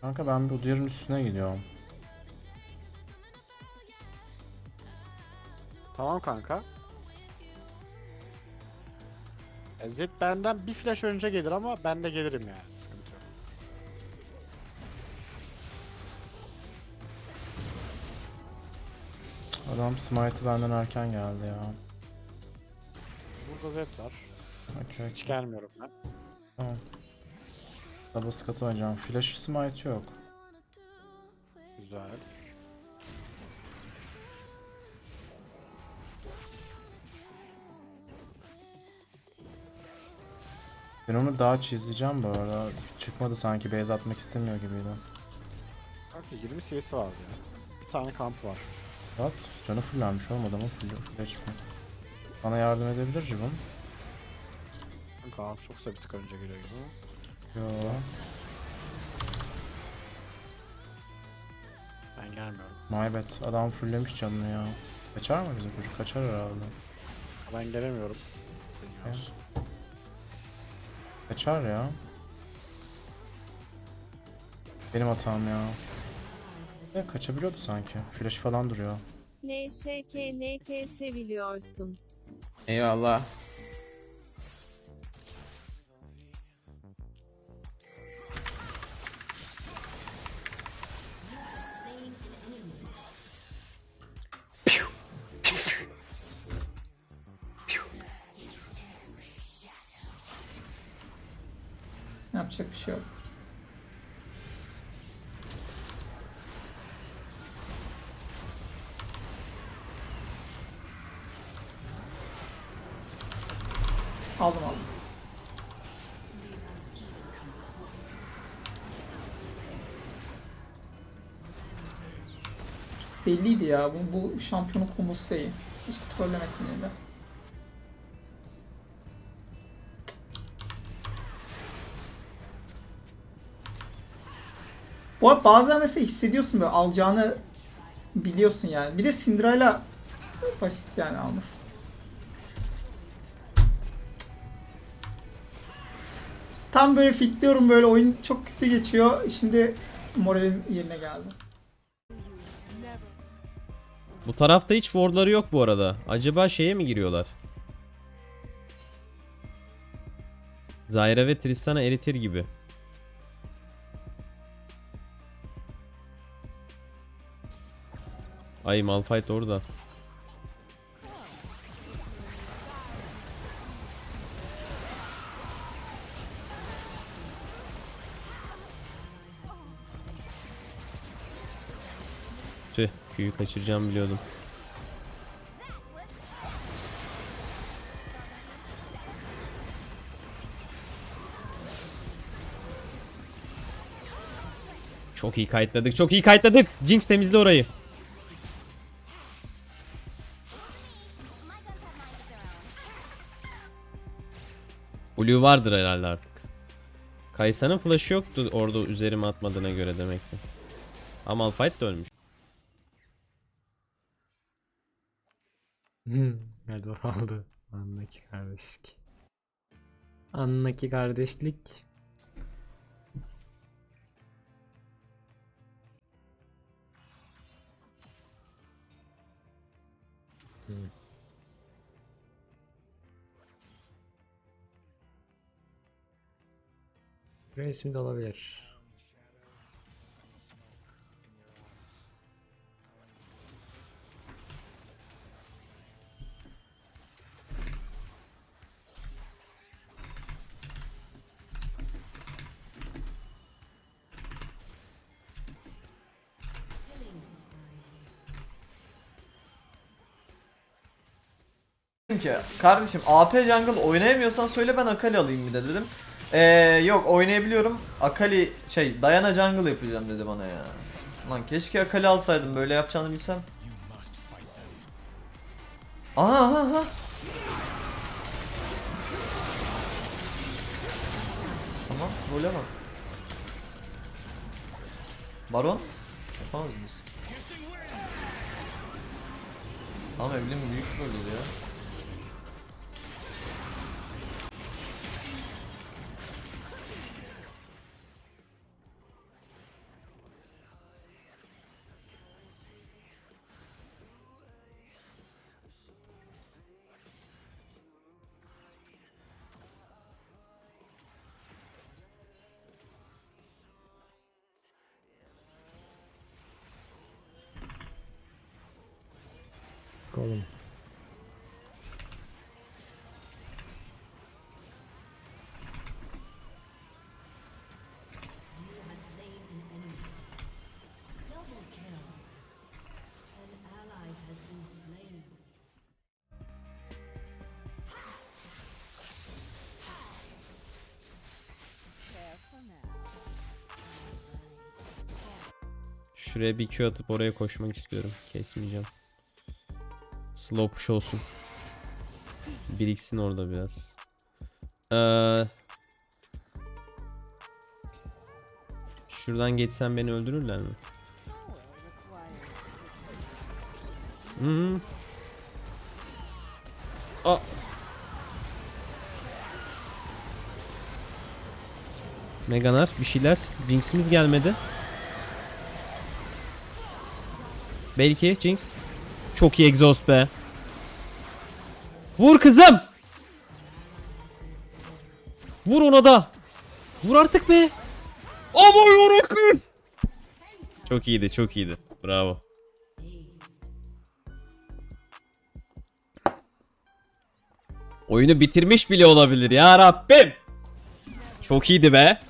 Kanka ben bu diğerinin üstüne gidiyorum. Tamam kanka. E, Zed benden bir flash önce gelir ama ben de gelirim yani. Sıkıntı yok. Adam smite'ı benden erken geldi ya. Burada Zed var. Okey Hiç gelmiyorum ben. Tamam. Double skat oynayacağım. Flash smite yok. Güzel. Ben onu daha çizeceğim bu arada. Çıkmadı sanki base atmak istemiyor gibiydi. Kanka 20 CS'i vardı ya. Bir tane kamp var. At. Canı fullenmiş olmadı mı? Full, full HP. Bana yardım edebilir Cibon. Kanka çoksa bir tık önce geliyor gibi. Yo. Ben gelmiyorum. My bad. Adam fulllemiş canını ya. Kaçar mı bizim çocuk? Kaçar herhalde. Ben gelemiyorum. Bilmiyoruz. Kaçar ya. Benim hatam ya. Ya kaçabiliyordu sanki. Flash falan duruyor. NŞKNK seviliyorsun. Eyvallah. Yapacak bir şey yok. Aldım aldım. Belliydi ya bu, bu şampiyonluk kombosu iyi. Hiç trollemesin yine. Bu arada bazen mesela hissediyorsun böyle alacağını biliyorsun yani. Bir de Syndra'yla basit yani alması. Tam böyle fitliyorum böyle oyun çok kötü geçiyor. Şimdi moralim yerine geldi. Bu tarafta hiç wardları yok bu arada. Acaba şeye mi giriyorlar? Zyra ve Tristana eritir gibi. Ay Malphite orada. Tüh, Q'yu kaçıracağım biliyordum. Çok iyi kayıtladık, çok iyi kayıtladık. Jinx temizle orayı. Blue vardır herhalde artık. Kaysa'nın flash'ı yoktu orada üzerime atmadığına göre demek ki. Ama Malphite de ölmüş. Hadi oldu. Andaki kardeşlik. Andaki kardeşlik. Resmi de olabilir. Dedim ki kardeşim AP jungle oynayamıyorsan söyle ben Akali alayım bir de dedim. Ee, yok oynayabiliyorum. Akali şey Diana jungle yapacağım dedi bana ya. Lan keşke Akali alsaydım böyle yapacağını bilsem. Aha aha aha. Tamam role bak. Baron? Yapamaz mıyız? Tamam evlim büyük rol ya. Oğlum. Şuraya bir Q atıp oraya koşmak istiyorum. Kesmeyeceğim. Slow push olsun. Biriksin orada biraz. Ee, şuradan geçsem beni öldürürler mi? Hmm. Aa. Meganar bir şeyler. Jinx'imiz gelmedi. Belki Jinx. Çok iyi exhaust be. Vur kızım. Vur ona da. Vur artık be. Aman yarabbim. Çok iyiydi, çok iyiydi. Bravo. Oyunu bitirmiş bile olabilir ya Rabbim. Çok iyiydi be.